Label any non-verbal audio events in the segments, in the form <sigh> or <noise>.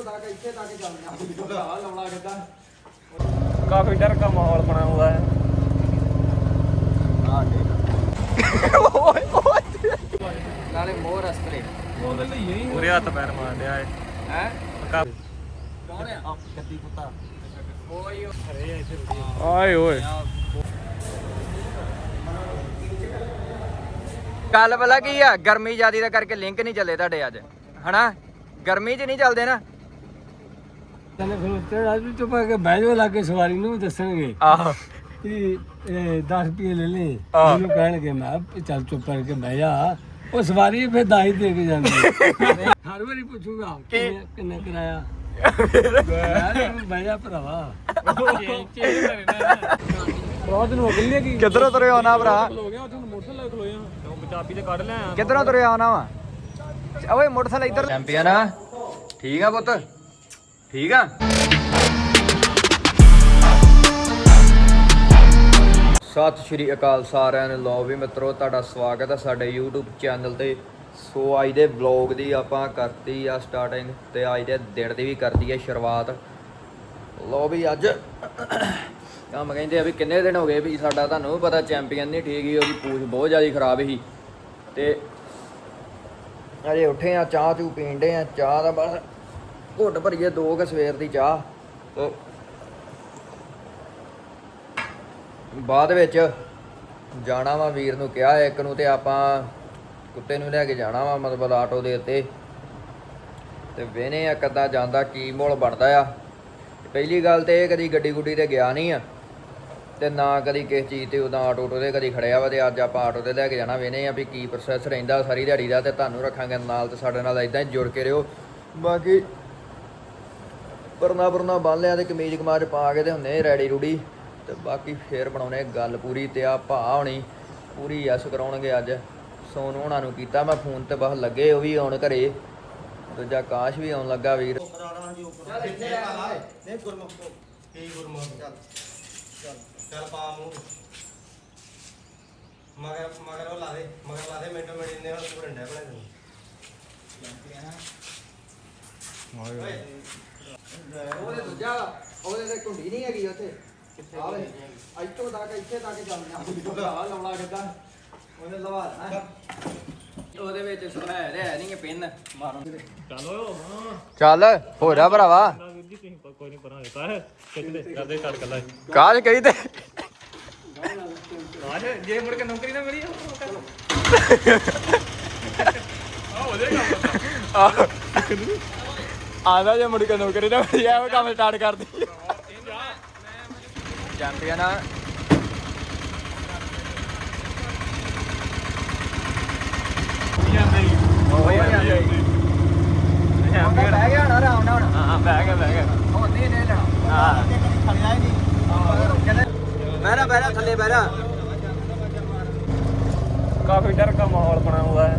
ਇੱਥੋਂ ਤੱਕ ਇੱਥੇ ਤੱਕ ਚੱਲਣਾ ਆ ਲਾਉਣਾ ਕਿੱਦਾਂ ਕਾਫੀ ਡਰ ਦਾ ਮਾਹੌਲ ਬਣਾ ਹੁਆ ਹੈ। ਆ ਨਾਲੇ ਮੋਰ ਅਸਤਰੇ ਪੂਰੇ ਹੱਥ ਪੈਰ ਮਾਰ ਲਿਆ ਹੈ ਹੈ? ਕਾ ਕੌਣ ਆ? ਕੱਦੀ ਕੁੱਤਾ। ਓਏ ਆਏ ਓਏ। ਗੱਲ ਪਤਾ ਕੀ ਆ? ਗਰਮੀ ਜ਼ਿਆਦੀ ਦਾ ਕਰਕੇ ਲਿੰਕ ਨਹੀਂ ਚੱਲੇ ਤੁਹਾਡੇ ਅੱਜ। ਹਨਾ? ਗਰਮੀ 'ਚ ਨਹੀਂ ਚੱਲਦੇ ਨਾ। ਤਨੇ ਫਿਰ ਉੱਤੇ ਰਾਜ ਵੀ ਚੁੱਪ ਕੇ ਬਹਿ ਜਾਓ ਲਾਗੇ ਸਵਾਰੀ ਨੂੰ ਵੀ ਦੱਸਣਗੇ ਆਹੋ। ਕਿ 10 ਰੁਪਏ ਲੈ ਲੈ ਆਹ। ਮੈਨੂੰ ਕਹਿਣਗੇ ਮੈਂ ਕਿਹਾ ਚੱਲ ਚੁੱਪ ਕਰਕੇ ਬਹਿ ਜਾ। ਉਹ ਸਵਾਰੀ ਫਿਰ ਦਾਈ ਦੇ ਕੇ ਜਾਂਦੀ। ਹੈ। <laughs> ਹਰ ਵਾਰੀ ਪੁੱਛੂਗਾ ਕਿੰਨੇ ਕਿੰਨੇ ਕਰਾਇਆ? <laughs> ਮੈਂ ਕਿਹਾ ਬਹਿ ਜਾ ਭਰਾਵਾ। ਬਹੁਤ ਹੋ ਗਏ ਕੀ? ਕਿੱਧਰੋਂ ਤੁਰੇ ਆਉਣਾ ਭਰਾ? ਹੋ ਗਿਆ ਤੁਹਾਨੂੰ ਮੋਟਰਸਾਈਕਲ ਖਲੋਇਆ ਚਾਬੀ ਤੇ ਕੱਢ ਲਿਆ ਕਿੱਧਰੋਂ ਤੁਰੇ ਆਉਣਾ ਵਾ? ਓਏ ਮੋਟਰਸਾਈਕਲ ਇੱਧਰ ਚੈਂਪੀਅਨ ਆ ਠੀਕ ਆ ਪੁੱਤ? ਠੀਕ ਆ? ਸਤਿ ਸ਼੍ਰੀ ਅਕਾਲ ਸਾਰਿਆਂ ਨੂੰ। ਲੋ ਵੀ ਮਿੱਤਰੋ, ਤੁਹਾਡਾ ਸਵਾਗਤ ਹੈ ਸਾਡੇ YouTube ਚੈਨਲ ਤੇ। ਸੋ ਅੱਜ ਦੇ ਵਲੌਗ ਦੀ ਆਪਾਂ ਕਰਤੀ ਆ ਸਟਾਰਟਿੰਗ ਤੇ ਅੱਜ ਦੇ ਦਿਨ ਦੀ ਵੀ ਕਰਤੀ ਹੈ ਸ਼ੁਰੂਆਤ। ਲੋ ਵੀ ਅੱਜ ਕੰਮ ਕਹਿੰਦੇ ਆ ਵੀ ਕਿੰਨੇ ਦਿਨ ਹੋ ਗਏ ਵੀ ਸਾਡਾ ਤੁਹਾਨੂੰ ਪਤਾ ਚੈਂਪੀਅਨ ਨਹੀਂ ਠੀਕ ਹੀ, ਉਹਦੀ ਪੂਛ ਬਹੁਤ ਜ਼ਿਆਦਾ ਖਰਾਬ ਸੀ। ਤੇ ਅਜੇ ਉੱਠੇ ਆ, ਚਾਹ ਚੂ ਪੀਂਦੇ ਆ, ਚਾਹ ਦਾ ਬਸ ਘੁੱਟ ਭਰੀਏ ਦੋ ਕੁ ਸਵੇਰ ਦੀ ਚਾਹ। ਤੇ ਬਾਅਦ ਵਿੱਚ ਜਾਣਾ ਵਾ ਵੀਰ ਨੂੰ ਕਿਹਾ, ਇੱਕ ਨੂੰ ਤੇ ਆਪਾਂ ਕੁੱਤੇ ਨੂੰ ਲੈ ਕੇ ਜਾਣਾ ਵਾ, ਮਤਲਬ ਆਟੋ ਦੇ ਉੱਤੇ। ਤੇ ਵੇਨੇ ਆ ਕਦਾਂ ਜਾਂਦਾ, ਕੀ ਮੋਲ ਬਣਦਾ ਆ। ਪਹਿਲੀ ਗੱਲ ਤੇ ਇਹ ਕਦੀ ਗੱਡੀ ਗੁੱਡੀ ਤੇ ਗਿਆ ਨਹੀਂ ਆ। ਤੇ ਨਾ ਕਦੀ ਕਿਸੇ ਚੀਜ਼ ਤੇ ਉਦਾਂ ਆਟੋ ਟੋ ਤੇ ਕਦੀ ਖੜਿਆ ਵਾ, ਤੇ ਅੱਜ ਆਪਾਂ ਆਟੋ ਤੇ ਲੈ ਕੇ ਜਾਣਾ ਵੇਨੇ ਆ ਵੀ ਕੀ ਪ੍ਰੋਸੈਸ ਰਹਿੰਦਾ ਸਾਰੀ ਦਿਹਾੜੀ ਦਾ, ਤੇ ਤੁਹਾਨੂੰ ਰੱਖਾਂਗੇ ਨਾਲ ਤੇ ਸਾਡੇ ਨਾਲ ਇਦਾਂ ਹੀ ਜੁੜ ਕੇ ਰਹੋ। ਬਾਕੀ ਪਰਨਾ ਪਰਨਾ ਬੰਨ ਲਿਆ ਤੇ ਕਮੀਜ਼ ਕਮਾਜ ਪਾ ਕੇ ਤੇ ਹੁੰਨੇ ਰੈਡੀ ਰੂੜੀ ਤੇ ਬਾਕੀ ਫੇਰ ਬਣਾਉਣੇ ਗੱਲ ਪੂਰੀ ਤੇ ਆ ਭਾ ਹੋਣੀ। ਪੂਰੀ ਯਸ ਕਰਾਉਣਗੇ ਅੱਜ। ਸੋਨੂ ਹੋਣਾ ਨੂੰ ਕੀਤਾ ਮੈਂ ਫੋਨ ਤੇ ਬਸ ਲੱਗੇ ਉਹ ਵੀ ਆਉਣ ਘਰੇ। ਦੂਜਾ ਕਾਸ਼ ਵੀ ਆਉਣ ਲੱਗਾ ਵੀਰ। ਨਹੀਂ ਗੁਰਮੁਖ ਤੋਂ ਕੀ ਗੁਰਮੁਖ? ਚੱਲ ਚੱਲ। ਚੱਲ ਪਾ ਮੂੰਹ। ਮਗਰ ਮਗਰ ਉਹ ਲਾ ਦੇ ਮਗਰ ਲਾ ਦੇ ਮਿੰਟੋ ਮਿੰਟ ਨੇ ਹੁਣ ਤੂੰ ਰੰਡਾ ਬਣਾ ਦੇ ਉਹਦੇ ਦੂਜਾ ਉਹਦੇ ਤੇ ਕੁੰਡੀ ਨਹੀਂ ਹੈਗੀ ਉੱਥੇ ਆਵੇ ਇੱਥੋਂ ਤੱਕ ਇੱਥੇ ਤੱਕ ਚੱਲਣਾ ਆ ਲਾਉਣਾ ਕਿੱਦਾਂ ਉਹਨੇ ਲਵਾ ਦੇਣਾ ਉਹਦੇ ਵਿੱਚ ਸੁਣਾ ਹੈ ਨਹੀਂ ਪਿੰਨ ਮਾਰਨ ਚਲੋ, ਹਾਂ ਚੱਲ ਹੋ ਰਿਹਾ ਭਰਾਵਾ। ਕੋਈ ਨਹੀਂ ਪਰਾਂ ਦਿੱਤਾ ਹੈ ਖਿੱਚਦੇ ਕਰਦੇ ਕੱਟ ਕੱਲਾ ਕਾਜ ਕਹੀ ਤੇ? ਆਜ ਜੇ ਮੁੜ ਕੇ ਨੌਕਰੀ ਨਾ ਮਿਲੀ ਆ ਹੋ ਜਾਏਗਾ ਆਦਾ ਜੇ ਮੁੜ ਕੇ ਨੌਕਰੀ ਨਾ ਮਿਲੀ ਉਹ ਕੰਮ ਸਟਾਰਟ ਕਰਦੀ। ਚੈਂਪੀਅਨ ਆ। ਜਾਂਦੇ ਬਹਿ ਗਿਆ ਨਾ ਆਰਾਮ ਨਾਲ ਹੁਣ। ਹਾਂ ਬਹਿ ਗਿਆ ਬਹਿ ਗਿਆ ਹੁਣ ਨਹੀਂ ਨੇ ਲੈਣਾ। ਹਾਂ। ਖੜਿਆ ਹੀ ਨਹੀਂ। ਬਹਿਰਾ ਬਹਿਰਾ ਥੱਲੇ ਬਹਿਰਾ ਕਾਫੀ ਡਰ ਦਾ ਮਾਹੌਲ ਬਣਾ ਹੁਆ ਹੈ।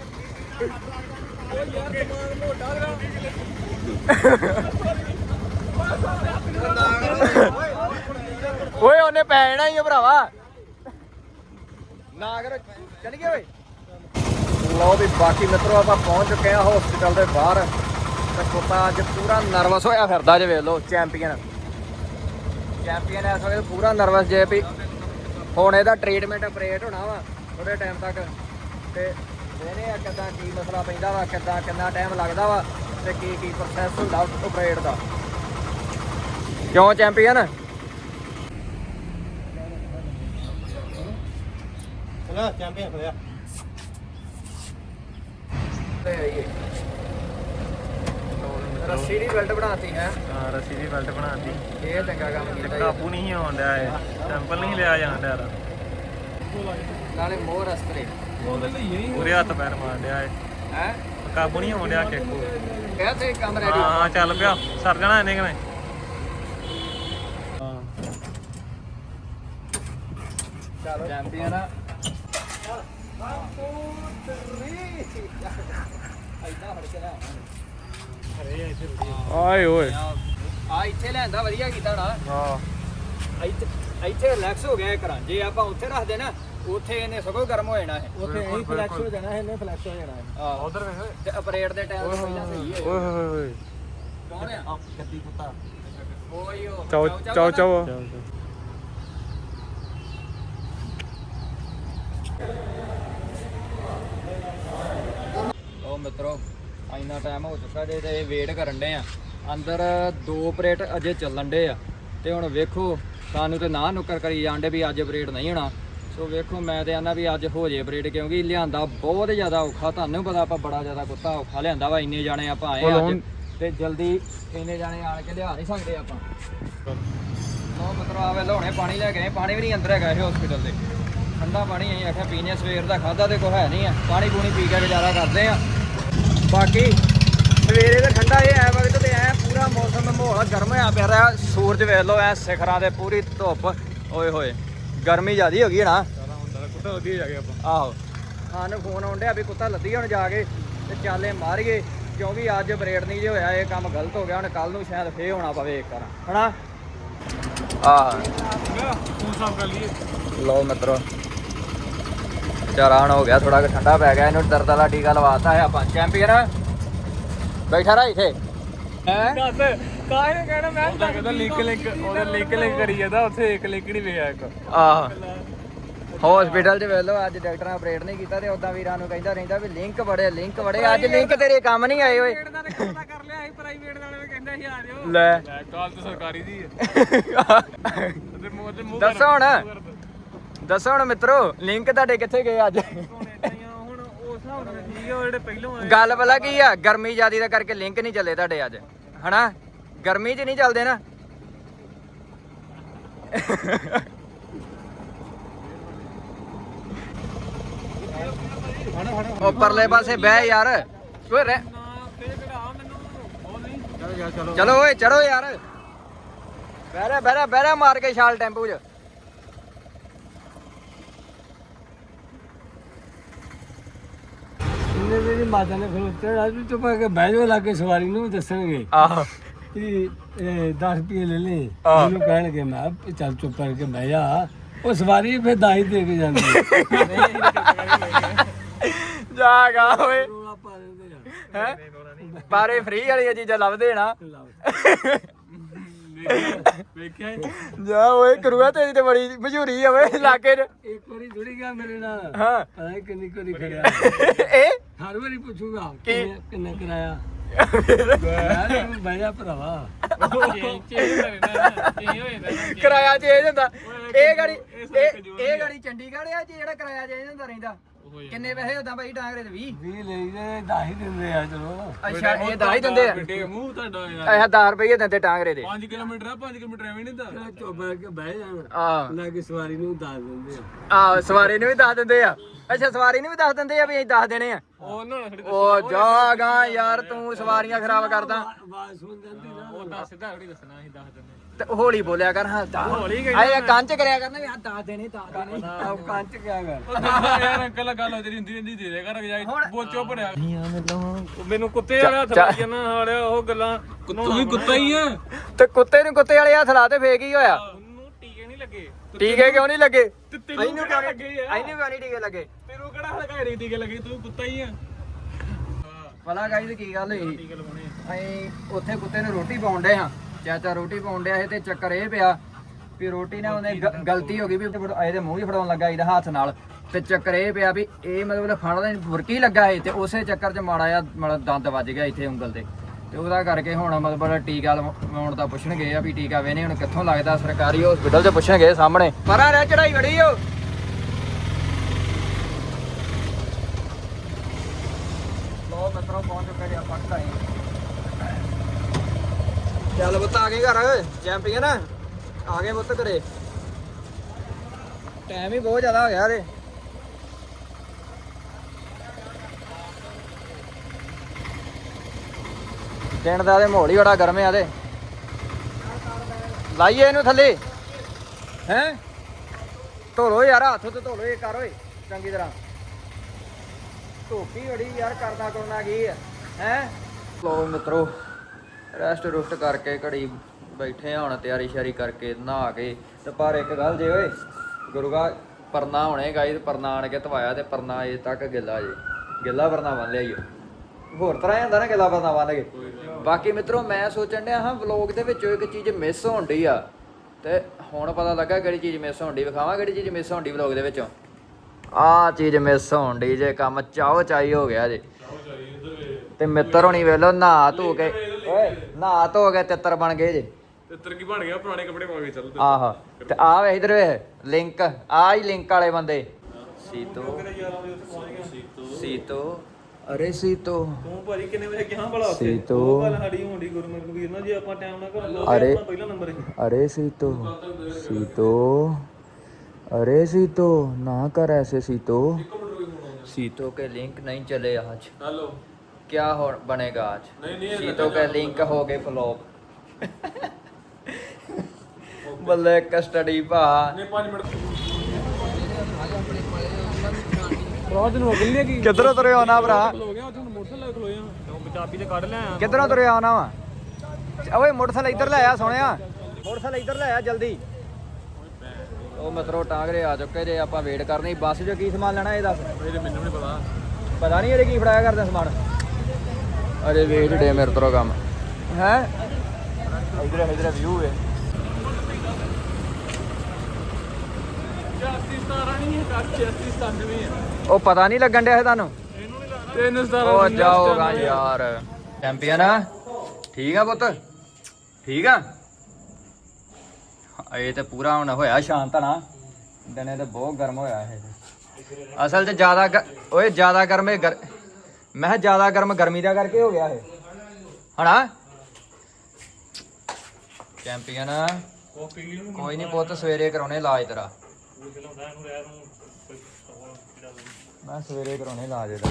ਓਏ, ਉਹਨੇ ਪੈ ਜਾਣਾ ਹੀ ਆ ਭਰਾਵਾ। ਨਾ ਕਰੋ, ਚੱਲ ਗਏ ਓਏ। ਲਓ ਵੀ, ਬਾਕੀ ਮਿੱਤਰੋ, ਆਪਾਂ ਪਹੁੰਚ ਚੁੱਕੇ ਆ ਹਸਪੀਟਲ ਦੇ ਬਾਹਰ। ਤੇ ਕੁੱਤਾ ਅੱਜ ਪੂਰਾ ਨਰਵਸ ਹੋਇਆ ਫਿਰਦਾ ਜੇ ਵੇਖ ਲਓ ਚੈਂਪੀਅਨ ਚੈਂਪੀਅਨ ਇਸ ਵੇਲੇ ਪੂਰਾ ਨਰਵਸ ਜੇ ਵੀ ਹੁਣ ਇਹਦਾ ਟ੍ਰੀਟਮੈਂਟ ਆਪਰੇਟ ਹੋਣਾ ਵਾ ਥੋੜੇ ਟਾਈਮ ਤੱਕ। ਤੇ ਇਹਨੇ ਆ ਕਿੱਦਾਂ ਕੀ ਮਸਲਾ ਪੈਂਦਾ ਵਾ ਕਿੱਦਾਂ ਕਿੰਨਾ ਟਾਈਮ ਲੱਗਦਾ ਵਾ ਤੇ ਕੀ ਕੀ ਪ੍ਰੋਸੈਸ ਹੁੰਦਾ ਆਪਰੇਟ ਦਾ। ਕਿਉਂ ਚੈਂਪੀਅਨ ਚਲੋ ਚੈਂਪੀਅਨ ਹੋਇਆ। ਰੱਸੀ ਦੀ ਬੈਲਟ ਬਣਾਤੀ ਹੈ? ਹਾਂ ਰੱਸੀ ਦੀ ਬੈਲਟ ਬਣਾਤੀ। ਇਹ ਚੰਗਾ ਕੰਮ ਕੀਤਾ। ਕਾਬੂ ਨਹੀਂ ਆਉਂਦਾ ਹੈ ਸੈਂਪਲ ਨਹੀਂ ਲਿਆ ਜਾਂਦਾ ਯਾਰ ਨਾਲੇ ਮੋਰ ਅਸਤਰੇ। ਪੂਰੇ ਹੱਥ ਪੈਰ ਮਾਰ ਲਿਆ ਏ ਹੈ? ਕਾਬੂ ਨਹੀਂ ਹੋਣ ਡਿਆ ਕਿੱਕੂ ਕਿਹਾ ਤੇ ਕੰਮ ਰੈਡੀ ਹਾਂ ਚੱਲ ਪਿਆ। ਸਰ ਜਾਣਾ ਇਹਨੇ ਕਿਵੇਂ? ਚਲੋ। ਚੈਂਪੀਅਨ ਆ ਆਏ ਓਏ। ਆ ਇੱਥੇ ਲੈਂਦਾ ਵਧੀਆ ਕੀਤਾ ਨਾ ਹਾਂ। ਇੱਥੇ ਇੱਥੇ ਰਿਲੈਕਸ ਹੋ ਗਿਆ ਘਰਾਂ ਜੇ ਆਪਾਂ ਉੱਥੇ ਰੱਖਦੇ ਨਾ ਉੱਥੇ ਇਹਨੇ ਸਗੋਂ ਗਰਮ ਹੋ ਜਾਣਾ ਹੈ ਉੱਥੇ ਇਹੀ ਫਲੈਕਸ ਹੋ ਜਾਣਾ ਇਹਨੇ ਫਲੈਕਸ ਹੋ ਜਾਣਾ ਆ ਉਧਰ ਵੇਖ। ਤੇ ਆਪਰੇਟ ਦੇ ਟਾਈਮ ਪਹਿਲਾਂ ਸਹੀ ਹੈ ਓਏ ਹੋਏ ਹੋਏ। ਕੌਣ ਆ? ਗੱਦੀ ਕੁੱਤਾ। ਓਏ ਚਾਓ ਚਾਓ ਚਾਓ ਉਹ ਮਿੱਤਰੋ ਇੰਨਾ ਟਾਈਮ ਹੋ ਚੁੱਕਾ ਜੇ ਤੇ ਵੇਟ ਕਰਨ ਦੇ ਆ। ਅੰਦਰ ਦੋ ਆਪਰੇਟ ਅਜੇ ਚੱਲਣ ਦੇ ਆ। ਤੇ ਹੁਣ ਵੇਖੋ ਸਾਨੂੰ ਤੇ ਨਾ ਨੁੱਕਰ ਕਰੀ ਜਾਂਦੇ ਵੀ ਅੱਜ ਆਪਰੇਟ ਨਹੀਂ ਹੋਣਾ। ਸੋ ਵੇਖੋ ਮੈਂ ਤੇ ਆਨਾ ਵੀ ਅੱਜ ਹੋ ਜੇ ਆਪਰੇਟ ਕਿਉਂਕਿ ਲਿਆਂਦਾ ਬਹੁਤ ਜ਼ਿਆਦਾ ਔਖਾ ਤੁਹਾਨੂੰ ਪਤਾ ਆਪਾਂ ਬੜਾ ਜ਼ਿਆਦਾ ਕੁੱਤਾ ਔਖਾ ਲਿਆਂਦਾ ਵਾ ਇੰਨੇ ਜਾਣੇ ਆਪਾਂ ਆਏ ਅੱਜ ਤੇ ਜਲਦੀ ਇੰਨੇ ਜਾਣੇ ਆਣ ਕੇ ਲਿਆ ਨਹੀਂ ਸਕਦੇ ਆਪਾਂ। ਲੋ ਮਿੱਤਰੋ ਆਵੇ ਲਾਉਣੇ ਪਾਣੀ ਲੈ ਕੇ ਪਾਣੀ ਵੀ ਨਹੀਂ ਅੰਦਰ ਹੈਗਾ ਇਹ ਹਸਪੀਟਲ ਦੇ। ਠੰਡਾ ਪਾਣੀ ਅਸੀਂ ਆਖਿਆ ਪੀਣੇ ਸਵੇਰ ਦਾ ਖਾਦਾ ਤੇ ਕੋਈ ਹੈ ਨਹੀਂ ਆ। ਪਾਣੀ ਪੂਣੀ ਪੀ ਕੇ ਗੁਜ਼ਾਰਾ ਕਰਦੇ ਆ। ਬਾਕੀ ਸਵੇਰੇ ਤੇ ਠੰਡਾ ਇਹ ਐ ਵਕਤ ਤੇ ਐ ਪੂਰਾ ਮੌਸਮ ਮਾਹੌਲ ਗਰਮ ਹੋਇਆ ਪਿਆ ਰਿਹਾ। ਸੂਰਜ ਵੇਖ ਲਓ ਐ ਸਿਖਰਾਂ ਤੇ ਪੂਰੀ ਧੁੱਪ। ਓਏ ਹੋਏ। ਗਰਮੀ ਜ਼ਿਆਦੀ ਹੋ ਗਈ ਹੈ ਨਾ। ਕੁੱਤਾ ਵਧੀਆ ਜਾ ਗਿਆ ਆਪਾਂ। ਆਹੋ। ਸਾਨੂੰ ਫੋਨ ਆਉਂਦਿਆ ਵੀ ਕੁੱਤਾ ਲੱਦੀ ਹੁਣ ਜਾ ਕੇ ਤੇ ਚਾਲੇ ਮਾਰੀਏ ਕਿਉਂਕਿ ਅੱਜ ਬਰੇਡ ਨਹੀਂ ਜੇ ਹੋਇਆ ਇਹ ਕੰਮ ਗਲਤ ਹੋ ਗਿਆ ਹੁਣ ਕੱਲ ਨੂੰ ਸ਼ਾਇਦ ਫੇਰ ਹੋਣਾ ਪਵੇ ਇੱਕ ਵਾਰ ਹਨਾ? ਆਹ। ਫੋਨ ਸਾਫ਼ ਕਰ ਲਈਏ। ਲਓ ਮਿੱਤਰੋ। ਚਾਰਾਨ ਹੋ ਗਿਆ ਥੋੜਾ ਜਿਹਾ ਠੰਡਾ ਪੈ ਗਿਆ ਇਹਨੂੰ ਦਰਦ ਵਾਲਾ ਟੀਕਾ ਲਵਾਤਾ ਹੈ ਆਪਾਂ। ਚੈਂਪੀਅਨ ਬੈਠਾ ਰਹਾ ਇੱਥੇ। ਹੈ? ਦੱਸ। ਕਾਹਨੇ ਕਹਿਣਾ ਮੈਂ? ਤਾਂ ਕਹਿੰਦਾ ਲਿੰਕ ਲਿੰਕ ਉਹਦਾ ਲਿੰਕ ਲਿੰਕ ਕਰੀ ਜਾਂਦਾ ਉੱਥੇ ਇੱਕ ਲਿੰਕ ਨਹੀਂ ਵੇਖਿਆ ਇੱਕ। ਆਹ। ਹਸਪੀਟਲ 'ਚ ਵੇਖ ਲਓ ਅੱਜ ਡਾਕਟਰਾਂ ਆਪਰੇਟ ਨਹੀਂ ਕੀਤਾ ਤੇ ਉਦਾਂ ਵੀਰਾਂ ਨੂੰ ਕਹਿੰਦਾ ਰਹਿੰਦਾ ਵੀ ਲਿੰਕ ਬੜੇ ਲਿੰਕ ਬੜੇ ਅੱਜ ਲਿੰਕ ਤੇਰੇ ਕੰਮ ਨਹੀਂ ਆਏ ਓਏ। ਦਾ ਤਾਂ ਕੰਮ ਤਾਂ ਕਰ ਲਿਆ ਸੀ ਪ੍ਰਾਈਵੇਟ ਵਾਲੇ ਵੀ ਕਹਿੰਦਾ ਸੀ ਆ ਜਾਓ। ਲੈ। ਲੈ ਕਾਲ ਤੇ ਸਰਕਾਰੀ ਦੀ ਹੈ। ਉਹਦੇ ਮੂੰਹ ਤੇ ਮੂੰਹ ਦੱਸੋ ਹੁਣ। ਦੱਸੋ ਹੁਣ ਮਿੱਤਰੋ ਲਿੰਕ ਤੁਹਾਡੇ ਕਿੱਥੇ ਗਏ ਅੱਜ? ਹੁਣ ਉਸ ਹਿਸਾਬ ਨਾਲ ਠੀਕ ਹੈ ਉਹ ਜਿਹੜੇ ਪਹਿਲੋਂ ਆਏ। ਗੱਲ ਭਲਾ ਕੀ ਆ ਗਰਮੀ ਜ਼ਿਆਦੀ ਦਾ ਕਰਕੇ ਲਿੰਕ ਨਹੀਂ ਚੱਲੇ ਤੁਹਾਡੇ ਅੱਜ ਹਨਾ? ਗਰਮੀ 'ਚ ਨਹੀਂ ਚੱਲਦੇ ਨਾ। ਉਹ ਪਰਲੇ ਪਾਸੇ ਬਹਿ ਯਾਰ। ਓਏ ਰਹਿ। ਤੇ ਚਲੋ ਓਏ ਚੜੋ ਯਾਰ। ਬਹਿਰਾ ਬਹਿਰਾ ਬਹਿਰਾ ਮਾਰ ਕੇ ਛਾਲ ਟੈਂਪੂ 'ਚ। ਇਹਨੇ ਮੇਰੀ ਮਾਤਾ ਨੇ ਫਿਰ ਉੱਤੇ ਅੱਜ ਵੀ ਚੁੱਪ ਕਰਕੇ ਬਹਿ ਜਾਓ ਲਾਗੇ ਸਵਾਰੀ ਨੂੰ ਦੱਸਣਗੇ। ਆਹ। ਕਿ 10 ਰੁਪਏ ਲੈ ਲੈ ਆਹ। ਮੈਨੂੰ ਕਹਿਣਗੇ ਮੈਂ ਕਿਹਾ ਚੱਲ ਚੁੱਪ ਕਰਕੇ ਬਹਿ ਜਾ। ਉਹ ਸਵਾਰੀ ਫਿਰ ਦਾਈ ਦੇ ਕੇ ਜਾਂਦੀ <laughs> ਜਾਗਾ ਓਏ। ਰੋਲਾ ਪਾ ਦਿੰਦੇ ਆ। ਹੈ? ਬਾਰੇ ਫ੍ਰੀ ਵਾਲੀਆਂ ਚੀਜ਼ਾਂ ਲੱਭਦੇ ਨਾ। ਲਓ। ਵੇਖਿਆ ਜਾ ਓਏ ਕਰੂਆ ਤੇਰੀ ਤੇ ਬੜੀ ਮਸ਼ਹੂਰੀ ਆ ਓਏ ਇਲਾਕੇ 'ਚ। ਇੱਕ ਵਾਰੀ ਜੁੜੀ ਗਿਆ ਮੇਰੇ ਨਾਲ। ਹਾਂ। ਪਤਾ ਨਹੀਂ ਕਿੰਨੀ ਕੋਰੀ ਖੜਿਆ। ਇਹ? ਹਰ ਵਾਰੀ ਪੁੱਛੂਗਾ ਕੀ? ਕਿੰਨੇ ਕਿੰਨੇ ਕਰਾਇਆ। ਮੈਂ ਕਿਹਾ ਬਹਿ ਜਾ ਭਰਾਵਾ ਕਿਰਾਇਆ ਚੇਂਜ ਹੁੰਦਾ। ਇਹ ਗਾੜੀ ਇਹ ਇਹ ਗਾੜੀ ਚੰਡੀਗੜ੍ਹ ਆ, ਜੀ ਜਿਹੜਾ ਕਿਰਾਇਆ ਚੇਂਜ ਹੁੰਦਾ ਰਹਿੰਦਾ। ਕਿੰਨੇ ਪੈਸੇ ਹੁੰਦਾ ਬਾਈ ਡਾਂਗਰੇ ਦੇ 20 ਵੀ ਲਈ ਦੇ ਦਾਹ ਹੀ ਦਿੰਦੇ ਆ ਚਲੋ। ਅੱਛਾ ਇਹ ਦਾ ਹੀ ਦਿੰਦੇ ਆ? ਵੱਡੇ ਮੂੰਹ ਤੁਹਾਡਾ ਯਾਰ। ਅੱਛਾ 10 ਰੁਪਏ ਦਿੰਦੇ ਟਾਂਗਰੇ ਦੇ। 5 ਕਿਲੋਮੀਟਰ ਆ 5 ਕਿਲੋਮੀਟਰ ਐਵੇਂ ਨਹੀਂ ਦਾ ਚਲੋ ਚੁੱਪ ਕਰਕੇ ਬਹਿ ਜਾਣ ਆ ਨਾ ਕਿ ਸਵਾਰੀ ਨੂੰ ਦੱਸ ਦਿੰਦੇ ਆ। ਆ ਸਵਾਰੀ ਨੂੰ ਵੀ ਦੱਸ ਦਿੰਦੇ ਆ। ਅੱਛਾ ਸਵਾਰੀ ਨੂੰ ਵੀ ਦੱਸ ਦਿੰਦੇ ਆ ਵੀ ਅਸੀਂ ਦੱਸ ਦੇਣੇ ਆ? ਉਹ ਨਾ ਉਹ ਜਾਗਾ ਯਾਰ ਤੂੰ ਸਵਾਰੀਆਂ ਖਰਾਬ ਕਰਦਾ। ਆਵਾਜ਼ ਸੁਣ ਜਾਂਦੀ ਨਾ। ਉਹ ਦੱਸ ਸਿੱਧਾ ਥੋੜੀ ਦੱਸਣਾ ਅਸੀਂ ਦੱਸ ਦਿੰਦੇ ਤੇ ਹੌਲੀ ਬੋਲਿਆ ਕਰ ਹਾਂ ਦੱਸ ਹੌਲੀ ਆਏ ਕੰਚ ਕਰਿਆ ਕਰਨਾ ਵੀ ਆ ਦੱਸ ਦੇਣੇ ਦੱਸ ਦੇਣੇ। ਆਹ ਕੰਚ ਕਿਆ ਕਰ। ਯਾਰ ਅੰਕਲ ਗੱਲ ਹੋ ਜਿਹੜੀ ਹੁੰਦੀ ਰਹਿੰਦੀ ਦੇ ਦੇ ਕਰ ਜਾਈ ਬੋਲ ਚੁੱਪ ਰਿਹਾ। ਮੈਨੂੰ ਕੁੱਤੇ ਵਾਲਾ ਹੱਥ ਲੱਗ ਜਾਣਾ ਹਾਲਿਆ ਉਹ ਗੱਲਾਂ ਤੂੰ ਵੀ ਕੁੱਤਾ ਹੀ ਆ। ਤੇ ਕੁੱਤੇ ਨੂੰ ਕੁੱਤੇ ਵਾਲੇ ਹੱਥ ਲਾ ਤੇ ਫੇਕ ਹੀ ਹੋਇਆ? ਉਹਨੂੰ ਟੀਕੇ ਨਹੀਂ ਲੱਗੇ। ਟੀਕੇ ਕਿਉਂ ਨਹੀਂ ਲੱਗੇ? ਤੇ ਤੈਨੂੰ ਇਹਨੂੰ ਕਿਹੜਾ ਕਿਉਂ ਲੱਗੇ ਆ? ਇਹਨੂੰ ਕਿਉਂ ਨਹੀਂ ਟੀਕੇ ਲੱਗੇ? ਤੈਨੂੰ ਕਿਹੜਾ ਹਲਕਾ ਰੀ ਟੀਕੇ ਲੱਗੇ ਤੂੰ ਕੁੱਤਾ ਹੀ ਆ। ਪਤਾ ਗਾਈ ਕੀ ਗੱਲ ਹੋਈ? ਟੀਕੇ ਲਵਾਉਣੇ ਅਸੀਂ ਉੱਥੇ ਕੁੱਤੇ ਨੂੰ ਰੋਟੀ ਪਾਉਣ ਡਏ ਹਾਂ। ਚਾਚਾ ਰੋਟੀ ਪਾਉਣ ਡਿਆ ਸੀ ਤੇ ਚੱਕਰ ਇਹ ਪਿਆ ਵੀ ਰੋਟੀ ਨਾਲ ਉਹਨੇ ਗ- ਗਲਤੀ ਹੋ ਗਈ ਵੀ ਇਹਦੇ ਮੂੰਹ ਹੀ ਫੜਾਉਣ ਲੱਗਾ ਇਹਦਾ ਹੱਥ ਨਾਲ। ਤੇ ਚੱਕਰ ਇਹ ਪਿਆ ਵੀ ਇਹ ਮਤਲਬ ਫੜਦਾ ਫੁਰਕੀ ਲੱਗਾ ਏ ਤੇ ਉਸੇ ਚੱਕਰ 'ਚ ਮਾੜਾ ਜਿਹਾ ਮਤਲਬ ਦੰਦ ਵੱਜ ਗਿਆ ਇੱਥੇ ਉਂਗਲ ਤੇ। ਤੇ ਉਹਦਾ ਕਰਕੇ ਹੁਣ ਮਤਲਬ ਟੀਕਾ ਲਵਾਉਣ ਦਾ ਪੁੱਛਣਗੇ ਆ ਵੀ ਟੀਕਾ ਵੇਨੇ ਹੁਣ ਕਿੱਥੋਂ ਲੱਗਦਾ, ਸਰਕਾਰੀ ਹਸਪੀਟਲ 'ਚ ਪੁੱਛਣਗੇ ਸਾਹਮਣੇ। ਪਰਾਂ ਰਹਿ ਚੜਾਈ ਬੜੀ ਓ। ਲੋ ਮਿੱਤਰੋ, ਪਹੁੰਚ ਚੁੱਕੇ ਜੀ ਆਪਾਂ ਘਰੇ। ਚੱਲ ਪੁੱਤ ਆ ਗਏ ਘਰ ਚੈਂਪੀਅਨ ਆ ਗਏ ਪੁੱਤ ਘਰੇ। ਟਾਈਮ ਹੀ ਬਹੁਤ ਜ਼ਿਆਦਾ ਹੋ ਗਿਆ ਰੇ ਦਿਨ ਦਾ ਤੇ ਮਾਹੌਲ ਹੀ ਬੜਾ ਗਰਮ ਆ ਲਾਈਏ ਇਹਨੂੰ ਥੱਲੇ। ਹੈ? ਧੋਲੋ ਯਾਰ, ਹੱਥ ਤੇ ਧੋ ਲੋ ਇਹ ਕਰ ਓਏ, ਚੰਗੀ ਤਰ੍ਹਾਂ। ਧੋਪੀ ਬੜੀ ਯਾਰ ਕਰਦਾ ਕਰਨਾ ਕੀ ਹੈ ਹੈ? ਲੋ ਮਿੱਤਰੋ ਰੈਸਟ ਰੁਸਟ ਕਰਕੇ ਘੜੀ ਬੈਠੇ ਹੁਣ ਤਿਆਰੀ ਸ਼ਿਆਰੀ ਕਰਕੇ ਨਹਾ ਕੇ ਤੇ ਪਰ ਇੱਕ ਗੱਲ ਜੇ ਓਏ ਗੁਰੂਗਾ ਪਰਨਾ ਹੋਣੇ ਗਾਈ ਤੇ ਪਰਨਾ ਆਣ ਕੇ ਧਵਾਇਆ ਤੇ ਪਰਨਾ ਅਜੇ ਤੱਕ ਗਿੱਲਾ ਜੇ। ਗਿੱਲਾ ਪਰਨਾ ਬੰਨ ਲਿਆ ਈ ਓ। ਹੋਰ ਤਰ੍ਹਾਂ ਹੀ ਹੁੰਦਾ ਨਾ ਗਿੱਲਾ ਪਰਨਾ ਬੰਨ ਕੇ। ਬਾਕੀ ਮਿੱਤਰੋ ਮੈਂ ਸੋਚਣ ਡਿਆ ਹਾਂ ਵਲੌਗ ਦੇ ਵਿੱਚੋਂ ਇੱਕ ਚੀਜ਼ ਮਿਸ ਹੋਣ ਡਈ ਆ। ਤੇ ਹੁਣ ਪਤਾ ਲੱਗਾ ਕਿਹੜੀ ਚੀਜ਼ ਮਿਸ ਹੋਣ ਡਈ ਵਿਖਾਵਾਂ ਕਿਹੜੀ ਚੀਜ਼ ਮਿਸ ਹੋਣ ਡਈ ਵਲੌਗ ਦੇ ਵਿੱਚੋਂ? ਆਹ ਚੀਜ਼ ਮਿਸ ਹੋਣ ਡਈ ਜੇ ਕੰਮ ਚਾਹੋ ਚਾਹੀ ਹੋ ਗਿਆ ਜੇ। ਤੇ ਮਿੱਤਰ ਹੋਣੀ ਵੇਲੋ ਨਹਾ ਧੋ ਕੇ। ਓਏ ਨਹਾ ਧੋ ਕੇ ਤਿੱਤਰ ਬਣ ਗਏ ਜੇ। ਤੇ ਤਰਕੀ ਬਣ ਗਿਆ? ਪੁਰਾਣੇ ਕੱਪੜੇ ਪਾ ਕੇ ਚੱਲ ਆਹੋ ਤੇ ਆ ਵੇ ਇਧਰ ਵੇ ਲਿੰਕ ਆ ਹੀ ਲਿੰਕ ਵਾਲੇ ਬੰਦੇ। ਸੀਤੋ। ਸੀਤੋ। ਅਰੇ ਸੀਤੋ। ਤੂੰ ਭਾਜੀ ਕਿੰਨੇ ਵਜੇ ਕਿਹਾ ਭਲਾ ਉੱਥੇ? ਸੀਤੋ। ਭਲਾ ਸਾਡੀ ਹੁੰਦੀ ਗੁਰਮੁਖ ਵੀਰ ਨਾ ਜੇ ਆਪਾਂ ਟਾਈਮ ਨਾਲ ਘਰ ਲਾਉਂਦੇ ਪਹਿਲਾ ਨੰਬਰ ਅਰੇ ਸੀਤੋ। ਸੀਤੋ। ਅਰੇ ਸੀਤੋ ਨਾ ਕਰ ਐਸੇ ਸੀਤੋ। ਸੀਤੋ ਕੇ ਲਿੰਕ ਨਹੀਂ ਚਲੇ ਆਜ ਹੈਲੋ क्या हो बनेगा आज नहीं, नहीं, सीतो के लिंक हो गए फ्लॉप बल्ले कस्टडी भा ਨੇ 5 ਮਿੰਟ ਰਾਜ ਨੂੰ ਅਗਲ ਲਿਆ ਕੀ किधरों तुरे आना भरा ਹੋ ਗਿਆ ਉੱਥੇ ਮੋਟਰਸਾਈਕਲ ਖਲੋਏ ਆ ਤੂੰ ਚਾਬੀ ਤੇ ਕੱਢ ਲਿਆ ਕਿੱਧਰੋਂ ਤੁਰੇ ਆਉਣਾ ਵਾ ਓਏ ਮੋਟਰਸਾਈਕਲ ਇੱਧਰ ਲੈ ਆ ਸੋਹਣਿਆ ਮੋਟਰਸਾਈਕਲ ਇੱਧਰ ਲੈ ਆ ਜਲਦੀ ਉਹ ਮਤਰੋ ਟਾਂਗਰੇ ਆ ਚੁੱਕੇ ਜੇ ਆਪਾਂ ਵੇਟ ਕਰਨੀ ਬੱਸ 'ਚ ਕੀ ਸਮਾਨ ਲੈਣਾ ਇਹ ਦੱਸ ਇਹ ਮੈਨੂੰ ਨਹੀਂ ਪਤਾ ਪਤਾ ਨਹੀਂ ਇਹਦੇ ਕੀ ਫੜਾਇਆ ਕਰਦੇ ਸਮਾਨ ਅਰੇ ਵੇਟ ਡੇ ਮੇਰੇ ਤਰ੍ਹਾਂ ਕੰਮ। ਹੈ? ਇਧਰ ਇਧਰ ਵਿਊ ਹੈ 86 17 ਨਹੀਂ ਹੈ 86 97 ਹੈ। ਉਹ ਪਤਾ ਨਹੀਂ ਲੱਗਣ ਡਿਆ ਇਹ ਤੁਹਾਨੂੰ? ਤਿੰਨ 17 ਉਹ ਜਾਓਗਾ ਯਾਰ। ਚੈਂਪੀਅਨ ਆ? ਠੀਕ ਆ ਪੁੱਤ? ਠੀਕ ਆ? ਇਹ ਤੇ ਪੂਰਾ ਹੁਣ ਹੋਇਆ ਸ਼ਾਂਤ ਨਾ। ਦਿਨੇ ਤੇ ਬਹੁਤ ਗਰਮ ਹੋਇਆ ਇਹ। ਅਸਲ 'ਚ ਜ਼ਿਆਦਾ ਓਏ ਜ਼ਿਆਦਾ ਗਰਮੇ ਗਰ ਮੈਂ ਕਿਹਾ ਜ਼ਿਆਦਾ ਗਰਮ ਗਰਮੀ ਦਾ ਕਰਕੇ ਹੋ ਗਿਆ ਇਹ। ਹਣਾ? ਚੈਂਪੀਅਨ, ਕੋਈ ਨਹੀਂ ਪੁੱਤ, ਸਵੇਰੇ ਕਰਾਉਣੇ ਇਲਾਜ ਤੇਰਾ। ਮੈਂ ਸਵੇਰੇ ਕਰਾਉਣੇ ਇਲਾਜ ਇਹਦਾ।